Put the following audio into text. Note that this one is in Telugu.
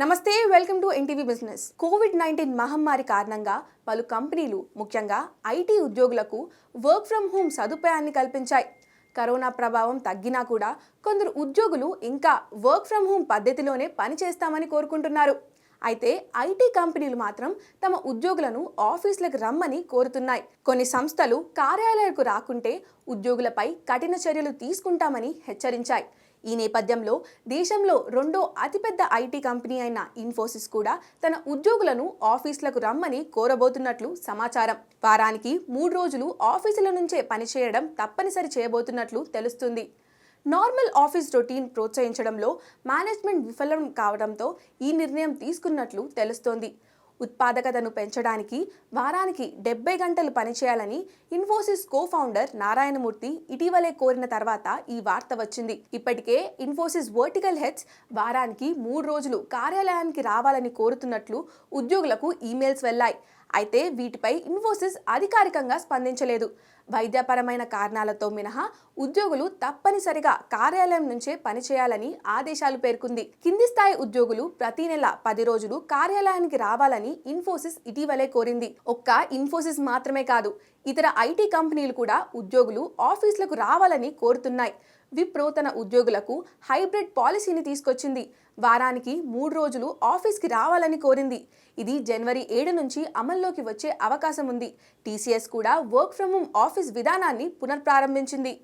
నమస్తే welcome to NTV business. Covid nineteen మహమ్మారి కారణంగా పలు కంపెనీలు ముఖ్యంగా ఐటీ ఉద్యోగులకు వర్క్ ఫ్రం హోమ్ సదుపాయాన్ని కల్పించాయి. కరోనా ప్రభావం తగ్గినా కూడా కొందరు ఉద్యోగులు ఇంకా వర్క్ ఫ్రం హోమ్ పద్ధతిలోనే పనిచేస్తామని కోరుకుంటున్నారు. అయితే ఐటీ కంపెనీలు మాత్రం తమ ఉద్యోగులను ఆఫీసులకు రమ్మని కోరుతున్నాయి. కొన్ని సంస్థలు కార్యాలయాలకు రాకుంటే ఉద్యోగులపై కఠిన చర్యలు తీసుకుంటామని హెచ్చరించాయి. ఈ నేపథ్యంలో దేశంలో రెండో అతిపెద్ద ఐటీ కంపెనీ అయిన ఇన్ఫోసిస్ కూడా తన ఉద్యోగులను ఆఫీసులకు రమ్మని కోరబోతున్నట్లు సమాచారం. వారానికి మూడు రోజులు ఆఫీసుల నుంచే పనిచేయడం తప్పనిసరి చేయబోతున్నట్లు తెలుస్తుంది. నార్మల్ ఆఫీస్ రొటీన్ ప్రోత్సహించడంలో మేనేజ్మెంట్ విఫలం కావడంతో ఈ నిర్ణయం తీసుకున్నట్లు తెలుస్తోంది. ఉత్పాదకతను పెంచడానికి వారానికి డెబ్బై గంటలు పనిచేయాలని ఇన్ఫోసిస్ కో ఫౌండర్ నారాయణమూర్తి ఇటీవలే కోరిన తర్వాత ఈ వార్త వచ్చింది. ఇప్పటికే ఇన్ఫోసిస్ వర్టికల్ హెడ్స్ వారానికి మూడు రోజులు కార్యాలయానికి రావాలని కోరుతున్నట్లు ఉద్యోగులకు ఈమెయిల్స్ వెళ్ళాయి అయితే వీటిపై ఇన్ఫోసిస్ అధికారికంగా స్పందించలేదు. వైద్యపరమైన కారణాలతో మినహా ఉద్యోగులు తప్పనిసరిగా కార్యాలయం నుంచే పనిచేయాలని ఆదేశాలు పేర్కొంది. కింది స్థాయి ఉద్యోగులు ప్రతి నెల పది రోజులు కార్యాలయానికి రావాలని ఇన్ఫోసిస్ ఇటీవలే కోరింది. ఒక్క ఇన్ఫోసిస్ మాత్రమే కాదు ఇతర ఐటీ కంపెనీలు కూడా ఉద్యోగులు ఆఫీసులకు రావాలని కోరుతున్నాయి. విప్రో తన ఉద్యోగులకు హైబ్రిడ్ పాలసీని తీసుకొచ్చింది. వారానికి మూడు రోజులు ఆఫీస్కి రావాలని కోరింది. ఇది జనవరి ఏడు నుంచి అమల్లోకి వచ్చే అవకాశం ఉంది. టీసీఎస్ కూడా వర్క్ ఫ్రమ్ హోమ్ ఆఫీస్ విధానాన్ని పునఃప్రారంభించింది.